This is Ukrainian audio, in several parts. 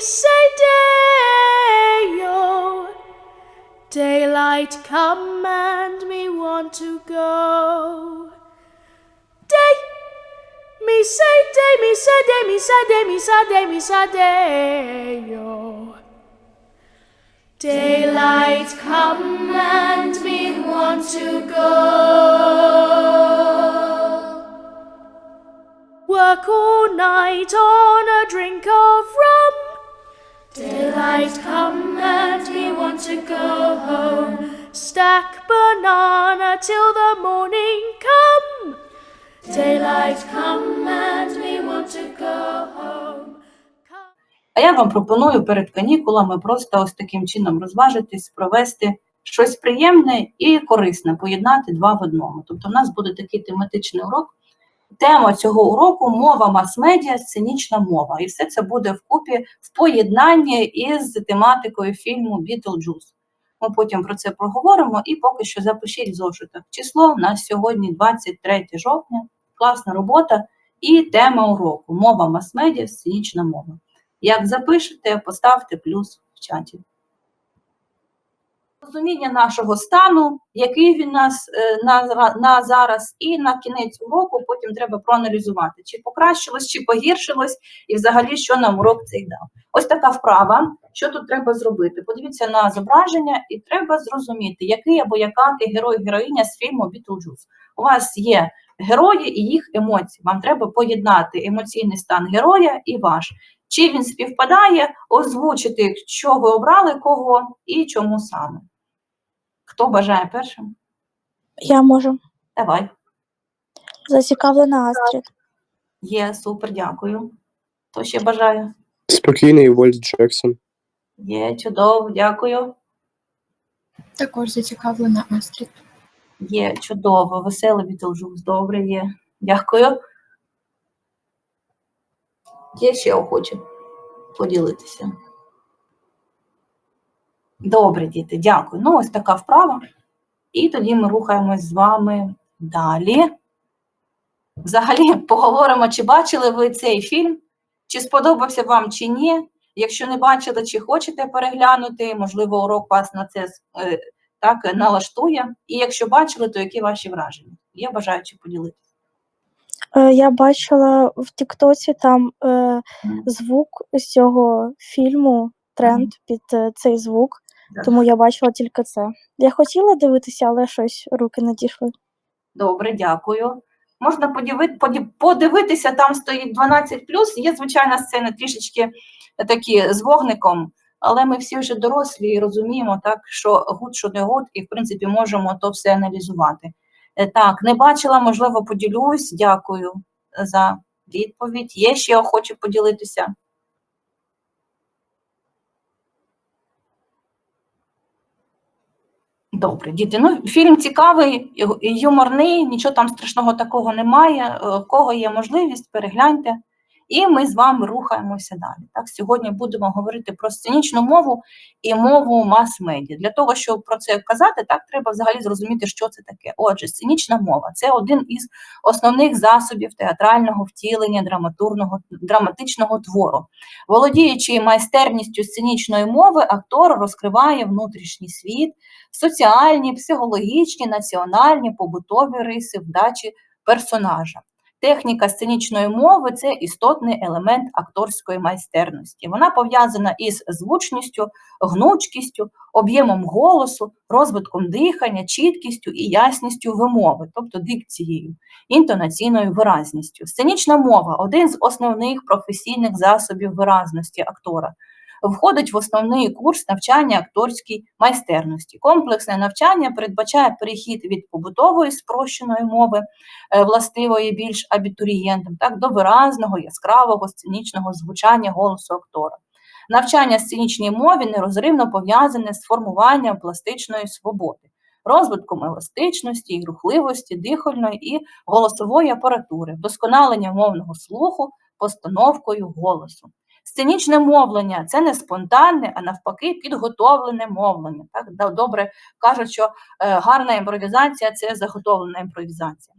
say day, oh, daylight come and me want to go. Day, me say day, me say day, me say day, me say day, me say oh. Daylight come and me want to go. Work all night on a drink of rum. Daylight come and me want to go home. Stack banana till the morning come. Daylight come and me want to go home. А я вам пропоную перед канікулами просто ось таким чином розважитись, провести щось приємне і корисне, поєднати два в одному. Тобто, в нас буде такий тематичний урок. Тема цього уроку мова мас-медіа, сценічна мова. І все це буде вкупі в поєднанні із тематикою фільму Бітлджус. Ми потім про це проговоримо і поки що запишіть в зошитах. Число у нас сьогодні 23 жовтня, класна робота і тема уроку мова мас-медіа, сценічна мова. Як запишете, поставте плюс в чаті. Розуміння нашого стану, який він нас е, на, на зараз, і на кінець уроку потім треба проаналізувати, чи покращилось, чи погіршилось, і взагалі, що нам урок цей дав. Ось така вправа. Що тут треба зробити? Подивіться на зображення, і треба зрозуміти, який або яка ти герой героїня з фільму Бітлджус. У вас є герої і їх емоції. Вам треба поєднати емоційний стан героя і ваш. Чи він співпадає, озвучити, що ви обрали, кого і чому саме. Хто бажає першим? Я можу. Давай. Зацікавлена Астрід. Є, супер, дякую. Хто ще бажає? Спокійний Вольт Джексон. Є, чудово, дякую. Також зацікавлена Астрід. Є, чудово, веселий Бітлджус, добре є. Дякую. Є ще охочі поділитися. Добре, діти, дякую. Ну, ось така вправа. І тоді ми рухаємось з вами далі. Взагалі поговоримо, чи бачили ви цей фільм, чи сподобався вам, чи ні. Якщо не бачили, чи хочете переглянути, можливо, урок вас на це е, так налаштує. І якщо бачили, то які ваші враження? Є бажаючі поділитися. Е, Я бачила в Тіктоці там е, звук з цього фільму, тренд під е, цей звук. Тому я бачила тільки це. Я хотіла дивитися, але щось руки не дійшли. Добре, дякую. Можна подивитися, там стоїть 12 Є звичайна сцена трішечки такі з вогником, але ми всі вже дорослі і розуміємо, так, що гуд, що не гуд, і в принципі можемо то все аналізувати. Е, Так, не бачила, можливо, поділюсь. Дякую за відповідь. Є ще охочі поділитися. Добре, діти. Ну, фільм цікавий, юморний, нічого там страшного такого немає. У в Кого є можливість, перегляньте. І ми з вами рухаємося далі. Так, сьогодні будемо говорити про сценічну мову і мову мас-медіа. Для того, щоб про це казати, так треба взагалі зрозуміти, що це таке. Отже, сценічна мова це один із основних засобів театрального втілення драматурного драматичного твору. Володіючи майстерністю сценічної мови, актор розкриває внутрішній світ, соціальні, психологічні, національні, побутові риси вдачі персонажа. Техніка сценічної мови це істотний елемент акторської майстерності. Вона пов'язана із звучністю, гнучкістю, об'ємом голосу, розвитком дихання, чіткістю і ясністю вимови, тобто дикцією, інтонаційною виразністю. Сценічна мова один з основних професійних засобів виразності актора входить в основний курс навчання акторській майстерності. Комплексне навчання передбачає перехід від побутової спрощеної мови, е, властивої більш абітурієнтам, так, до виразного, яскравого сценічного звучання голосу актора. Навчання сценічній мові нерозривно пов'язане з формуванням пластичної свободи, розвитком еластичності і рухливості дихальної і голосової апаратури, вдосконаленням мовного слуху, постановкою голосу. Сценічне мовлення це не спонтанне, а навпаки, підготовлене мовлення. Так добре кажуть, що е, гарна імпровізація це заготовлена імпровізація.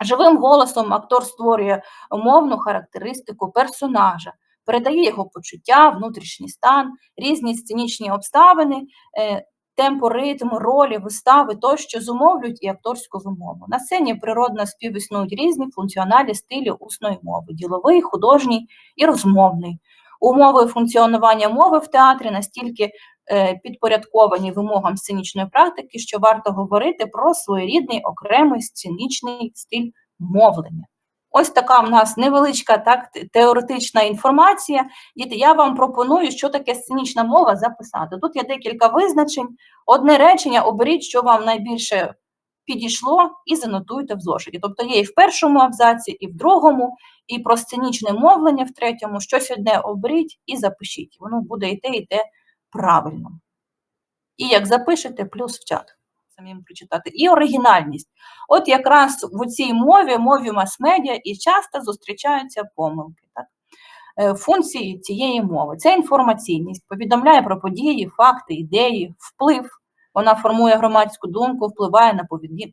Живим голосом актор створює мовну характеристику персонажа, передає його почуття, внутрішній стан, різні сценічні обставини, е, темпо, ритм, ролі, вистави тощо зумовлюють і акторську вимову. На сцені природно співіснують різні функціональні стилі усної мови: діловий, художній і розмовний. Умови функціонування мови в театрі настільки е, підпорядковані вимогам сценічної практики, що варто говорити про своєрідний окремий сценічний стиль мовлення. Ось така в нас невеличка так, теоретична інформація. Діти, я вам пропоную, що таке сценічна мова, записати. Тут є декілька визначень. Одне речення оберіть, що вам найбільше підійшло, і занотуйте в зошиті. Тобто є і в першому абзаці, і в другому, і про сценічне мовлення в третьому. Щось одне оберіть і запишіть. Воно буде те, і те правильно. І як запишете, плюс в чат самим прочитати. І оригінальність. От якраз в цій мові, мові мас-медіа, і часто зустрічаються помилки. Так? Е, Функції цієї мови це інформаційність, повідомляє про події, факти, ідеї, вплив. Вона формує громадську думку, впливає на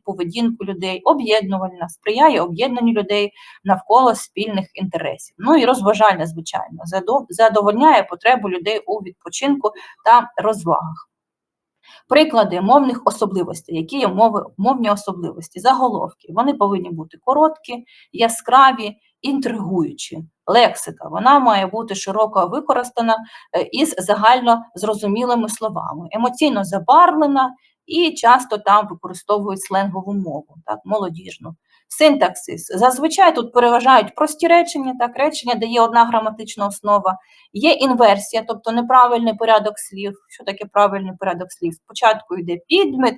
поведінку людей, об'єднувальна, сприяє об'єднанню людей навколо спільних інтересів. Ну і розважальна, звичайно, задовольняє потребу людей у відпочинку та розвагах. Приклади мовних особливостей, які є мови, мовні особливості, заголовки. Вони повинні бути короткі, яскраві, інтригуючі. Лексика вона має бути широко використана е, із загально зрозумілими словами, емоційно забарвлена і часто там використовують сленгову мову, так, молодіжну. Синтаксис. Зазвичай тут переважають прості речення, так, речення, де є одна граматична основа, є інверсія, тобто неправильний порядок слів. Що таке правильний порядок слів? Спочатку йде підмет,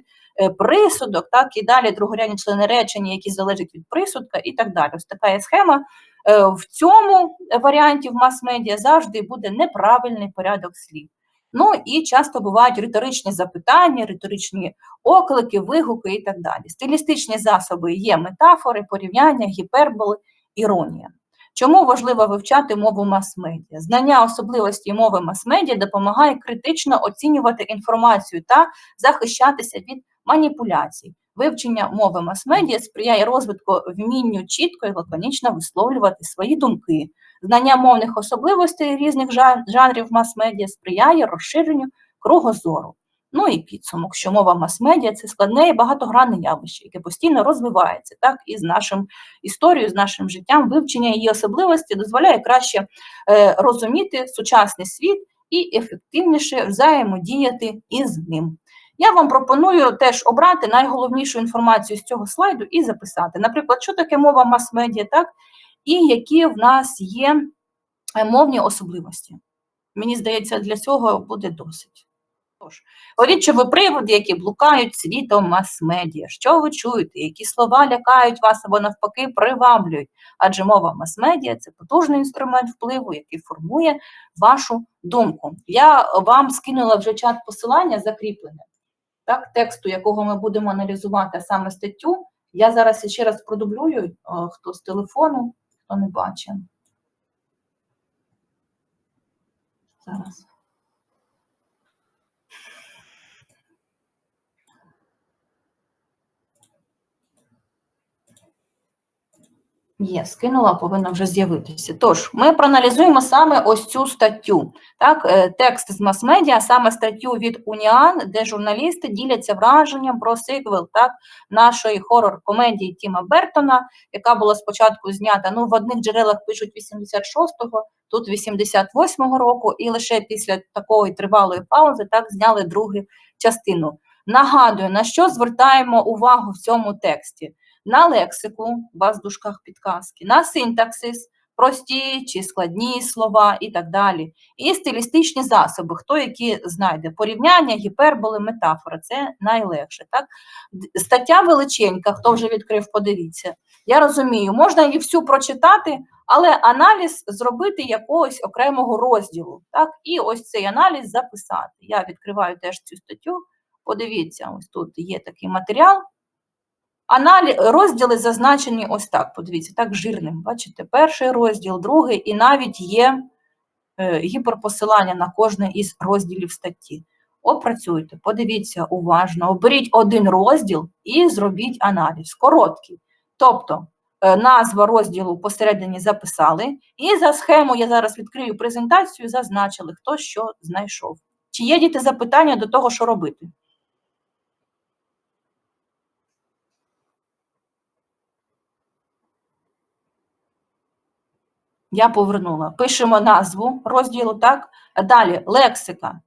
присудок, так, і далі другорядні члени речення, які залежать від присудка, і так далі. Ось така є схема. Е, В цьому варіанті в мас-медіа завжди буде неправильний порядок слів. Ну і часто бувають риторичні запитання, риторичні оклики, вигуки і так далі. Стилістичні засоби є метафори, порівняння, гіперболи, іронія. Чому важливо вивчати мову мас-медіа? Знання особливості мови мас-медіа допомагає критично оцінювати інформацію та захищатися від маніпуляцій. Вивчення мови мас-медіа сприяє розвитку вмінню чітко і лаконічно висловлювати свої думки. Знання мовних особливостей різних жанрів мас-медіа сприяє розширенню кругозору. Ну і підсумок, що мова мас-медіа це складне і багатогранне явище, яке постійно розвивається, так і з нашим історією, з нашим життям. Вивчення її особливості дозволяє краще е, розуміти сучасний світ і ефективніше взаємодіяти із ним. Я вам пропоную теж обрати найголовнішу інформацію з цього слайду і записати. Наприклад, що таке мова мас-медіа, так, і які в нас є е, мовні особливості. Мені здається, для цього буде досить. Тож, річові приводи, які блукають світом мас-медіа. Що ви чуєте? Які слова лякають вас або навпаки приваблюють? Адже мова мас-медіа це потужний інструмент впливу, який формує вашу думку. Я вам скинула вже чат посилання закріплене, так, тексту, якого ми будемо аналізувати, саме статтю. Я зараз ще раз продублюю, е, хто з телефону, хто не бачив. Зараз. Є, скинула, повинна вже з'явитися. Тож, ми проаналізуємо саме ось цю статтю. Так, е, текст з мас-медіа, саме статтю від Уніан, де журналісти діляться враженням про сиквел так, нашої хорор-комедії Тіма Бертона, яка була спочатку знята. Ну, в одних джерелах пишуть 86-го, тут 88-го року, і лише після такої тривалої паузи так зняли другу частину. Нагадую, на що звертаємо увагу в цьому тексті на лексику, в дужках підказки, на синтаксис, прості чи складні слова і так далі. І стилістичні засоби, хто які знайде. Порівняння, гіперболи, метафори це найлегше. Так? Стаття величенька, хто вже відкрив, подивіться. Я розумію, можна її всю прочитати, але аналіз зробити якогось окремого розділу. Так? І ось цей аналіз записати. Я відкриваю теж цю статтю. Подивіться, ось тут є такий матеріал. Аналі... Розділи зазначені ось так, подивіться, так жирним. Бачите, перший розділ, другий, і навіть є е, гіперпосилання на кожний із розділів статті. Опрацюйте, подивіться уважно, оберіть один розділ і зробіть аналіз. Короткий. Тобто е, назва розділу посередині записали, і за схему я зараз відкрию презентацію, зазначили, хто що знайшов. Чи є діти запитання до того, що робити? Я повернула. Пишемо назву розділу, так? Далі лексика.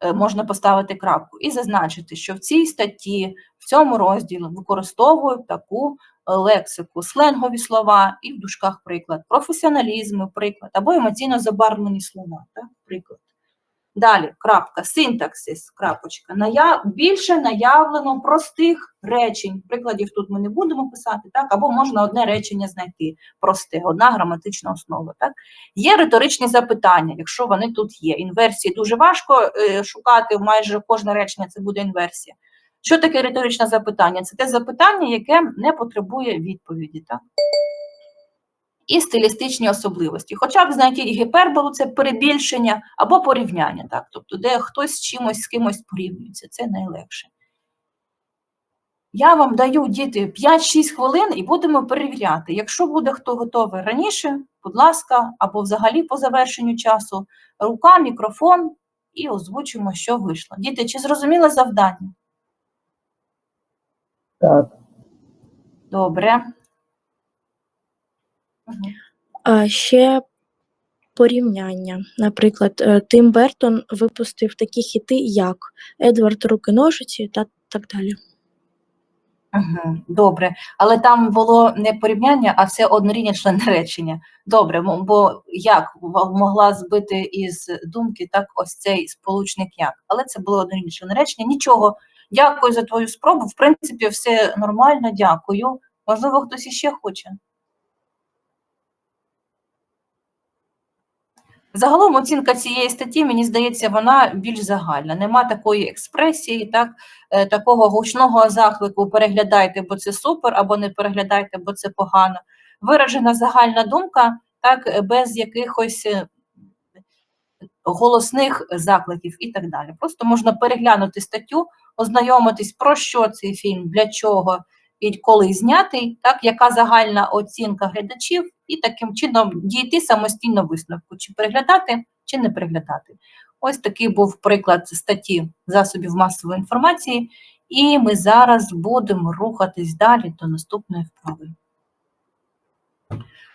Е, Можна поставити крапку і зазначити, що в цій статті, в цьому розділі використовую таку е, лексику, сленгові слова і в дужках приклад, професіоналізм, приклад, або емоційно забарвлені слова, так? приклад. Далі, крапка, синтаксис, крапочка. Ная... Більше наявлено простих речень. Прикладів тут ми не будемо писати, так? або можна одне речення знайти просте, одна граматична основа. Так? Є риторичні запитання, якщо вони тут є. Інверсії дуже важко е, шукати, майже кожне речення це буде інверсія. Що таке риторичне запитання? Це те запитання, яке не потребує відповіді. Так? І стилістичні особливості. Хоча б знайти гіперболу це перебільшення або порівняння, так? тобто де хтось з чимось з кимось порівнюється, це найлегше. Я вам даю діти 5-6 хвилин і будемо перевіряти. Якщо буде хто готовий раніше, будь ласка, або взагалі по завершенню часу, рука, мікрофон і озвучимо, що вийшло. Діти, чи зрозуміли завдання? Так. Добре. А ще порівняння. Наприклад, е, Тим Бертон випустив такі хіти, як Едвард Руки-ножиці та так далі. Угу, добре, але там було не порівняння, а все однорідне члени речення. Добре, бо як могла збити із думки так ось цей сполучник як. Але це було однорідне члени речення. Нічого. Дякую за твою спробу. В принципі, все нормально, дякую. Можливо, хтось іще хоче. Загалом оцінка цієї статті, мені здається, вона більш загальна. Нема такої експресії, так, е, такого гучного заклику переглядайте, бо це супер, або не переглядайте, бо це погано. Виражена загальна думка, так, без якихось е, голосних закликів і так далі. Просто можна переглянути статтю, ознайомитись, про що цей фільм, для чого і коли знятий, так, яка загальна оцінка глядачів, і таким чином дійти самостійно висновку, чи переглядати, чи не переглядати. Ось такий був приклад статті засобів масової інформації, і ми зараз будемо рухатись далі до наступної вправи.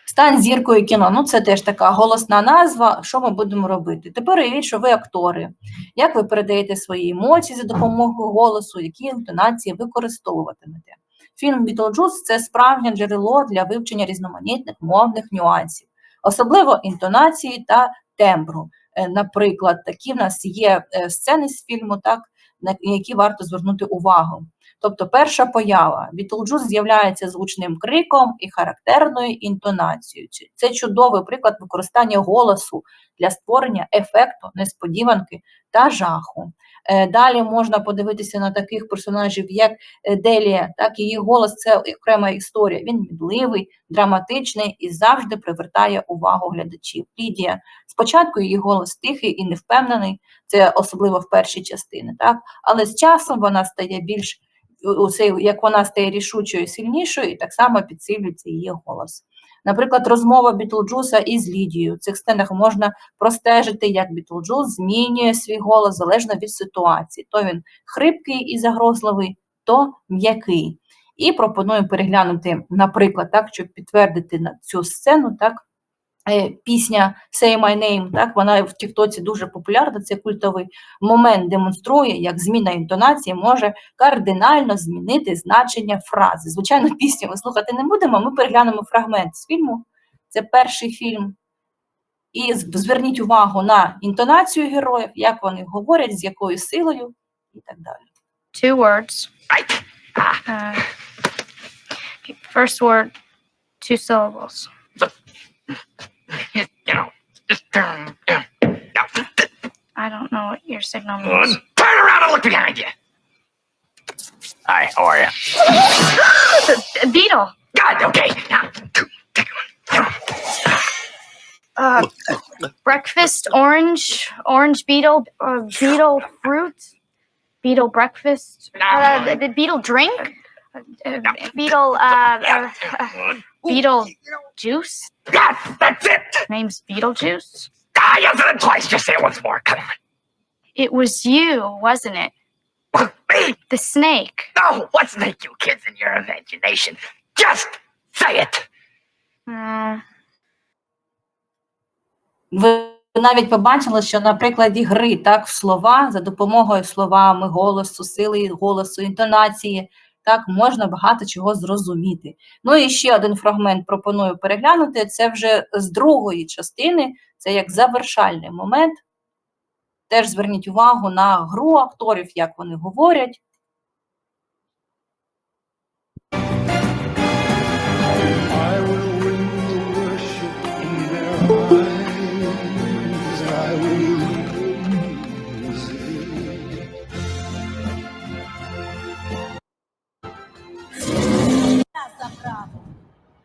Стань зіркою кіно. Ну, це теж така голосна назва. Що ми будемо робити? Тепер уявіть, що ви актори. Як ви передаєте свої емоції за допомогою голосу, які інтонації використовуватимете? Фільм Бітлджус це справжнє джерело для вивчення різноманітних мовних нюансів, особливо інтонації та тембру. Е, Наприклад, такі в нас є е, сцени з фільму, так, на які варто звернути увагу. Тобто, перша поява Бітлджус з'являється звучним криком і характерною інтонацією. Це чудовий приклад використання голосу для створення ефекту, несподіванки та жаху. Е, Далі можна подивитися на таких персонажів, як е, Делія, так її голос це окрема історія. Він мідливий, драматичний і завжди привертає увагу глядачів. Лідія спочатку її голос тихий і невпевнений, це особливо в першій частині, так але з часом вона стає більш у як вона стає рішучою, і сильнішою, і так само підсилюється її голос. Наприклад, розмова Бітлджуса із Лідією. В цих сценах можна простежити, як Бітлджус змінює свій голос залежно від ситуації. То він хрипкий і загрозливий, то м'який. І пропоную переглянути, наприклад, так, щоб підтвердити цю сцену, так, пісня Say My Name, так, вона в Тіктоці дуже популярна, це культовий момент демонструє, як зміна інтонації може кардинально змінити значення фрази. Звичайно, пісню ми слухати не будемо, ми переглянемо фрагмент з фільму. Це перший фільм. І зверніть увагу на інтонацію героїв, як вони говорять, з якою силою і так далі. two words. Uh, first word, two syllables. I don't know what your signal means. Turn around and look behind you. Hi, how are you? Beetle. God, okay. Now, take one. Uh, breakfast orange, orange beetle, uh, beetle fruit, beetle breakfast, uh, beetle drink, uh, beetle uh, uh, uh, Beetlejuice? Yes, that's it. Name's Beetlejuice? Ah, you said it twice. Just say it once more. Come on. It was you, wasn't it? Me? The snake. No, what's make you kids in your imagination? Just say it. Uh, Ви навіть побачили, що на прикладі гри так в слова за допомогою словами, голосу, сили голосу, інтонації, так можна багато чого зрозуміти. Ну і ще один фрагмент пропоную переглянути. Це вже з другої частини, це як завершальний момент. Теж зверніть увагу на гру акторів, як вони говорять.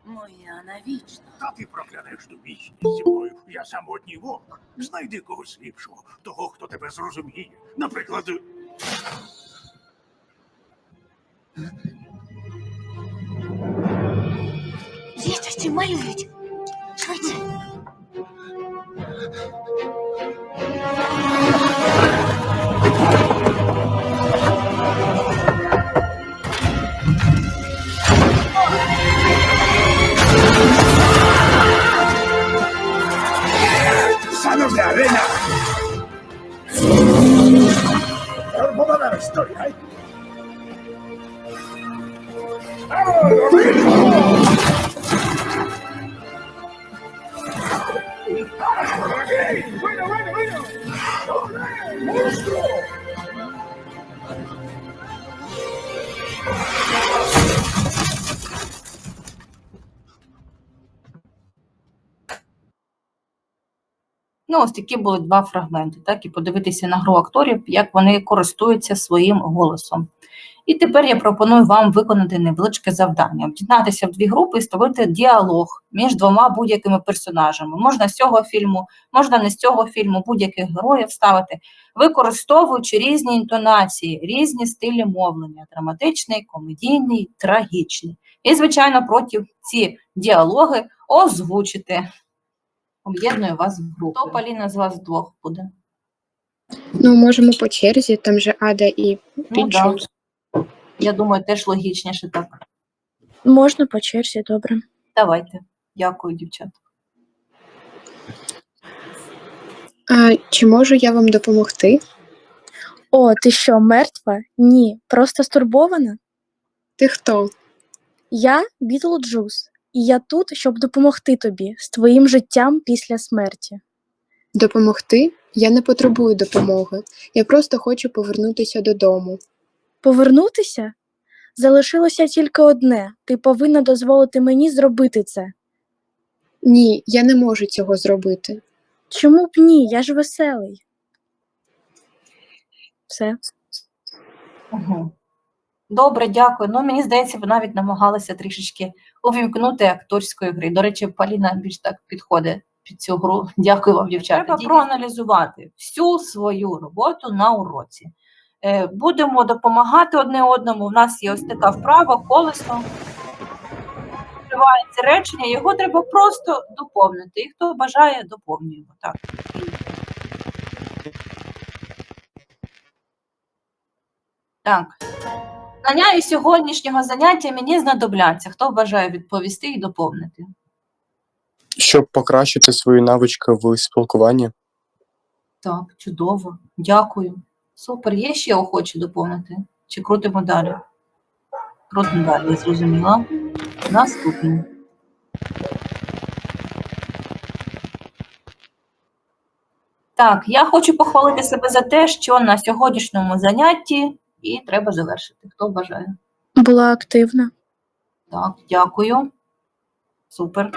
Моя навічно. Та ти проклянеш ту вічність зі мною. Я самотній вовк. Знайди когось ліпшого, того, хто тебе зрозуміє. Наприклад, Літості малюють. Швидше. arena. Vamos a dar la historia, ¿eh? ¡Vamos! Ну, ось такі були два фрагменти, так, і подивитися на гру акторів, як вони користуються своїм голосом. І тепер я пропоную вам виконати невеличке завдання: об'єднатися в дві групи і створити діалог між двома будь-якими персонажами. Можна з цього фільму, можна не з цього фільму, будь-яких героїв ставити, використовуючи різні інтонації, різні стилі мовлення: драматичний, комедійний, трагічний. І, звичайно, проти ці діалоги озвучити. Об'єдную вас в групу. Хто Поліна з вас двох буде? Ну, можемо по черзі, там же Ада і Ну, да. Я думаю, теж логічніше так. Можна по черзі, добре. Давайте. Дякую, дівчата. А, чи можу я вам допомогти? О, ти що, мертва? Ні, просто стурбована? Ти хто? Я Бітлджус, і я тут, щоб допомогти тобі з твоїм життям після смерті. Допомогти? Я не потребую допомоги. Я просто хочу повернутися додому. Повернутися? Залишилося тільки одне. Ти повинна дозволити мені зробити це. Ні, я не можу цього зробити. Чому б ні? Я ж веселий. Все. Угу. Добре, дякую. Ну, мені здається, ви навіть намагалися трішечки увімкнути акторської гри. До речі, Поліна більш так підходить під цю гру. Дякую вам, дівчата. Треба проаналізувати всю свою роботу на уроці. Е, Будемо допомагати одне одному. У нас є ось така вправа, колесо. Відкривається речення, його треба просто доповнити. І хто бажає, доповнюємо. Так. Так. Знання із сьогоднішнього заняття мені знадобляться. Хто бажає відповісти і доповнити? Щоб покращити свої навички в спілкуванні. Так, чудово. Дякую. Супер. Є ще охочі доповнити? Чи крутимо далі? Крутимо далі, я зрозуміла. Наступний. Так, я хочу похвалити себе за те, що на сьогоднішньому занятті і треба завершити. Хто бажає? Була активна. Так, дякую. Супер.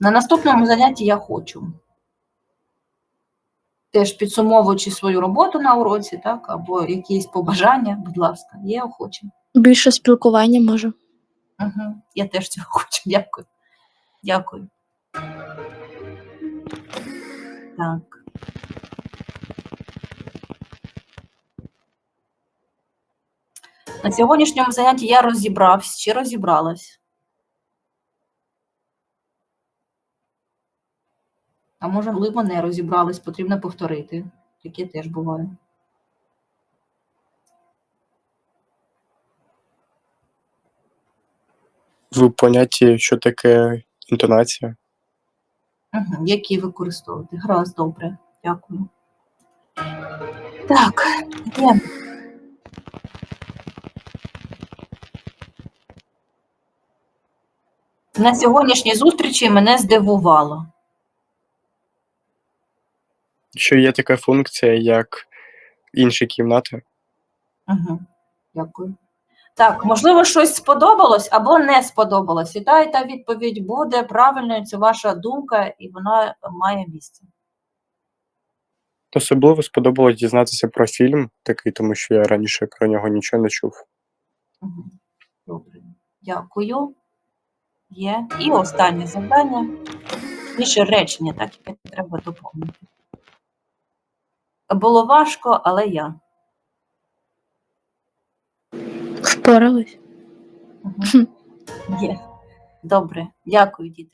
На наступному занятті я хочу. Теж підсумовуючи свою роботу на уроці, так, або якісь побажання, будь ласка, є охочі. Більше спілкування може. Угу. Я теж цього хочу. Дякую. Дякую. Так. На сьогоднішньому занятті я розібрався чи розібралась. А може, можливо, не розібрались, потрібно повторити. Таке теж буває. В понятті, що таке інтонація? Угу, які використовувати. Гаразд, добре. Дякую. Так, є. На сьогоднішній зустрічі мене здивувало. Що є така функція, як інші кімнати? Угу. Дякую. Так, можливо, щось сподобалось або не сподобалось. І та, і та відповідь буде правильною, це ваша думка, і вона має місце. Особливо сподобалось дізнатися про фільм такий, тому що я раніше про нього нічого не чув. Угу. Добре. Дякую. Є. І останнє завдання. Більше речення, так яке треба доповнити. Було важко, але я. Впорались. Угу. Є. Добре. Дякую, діти.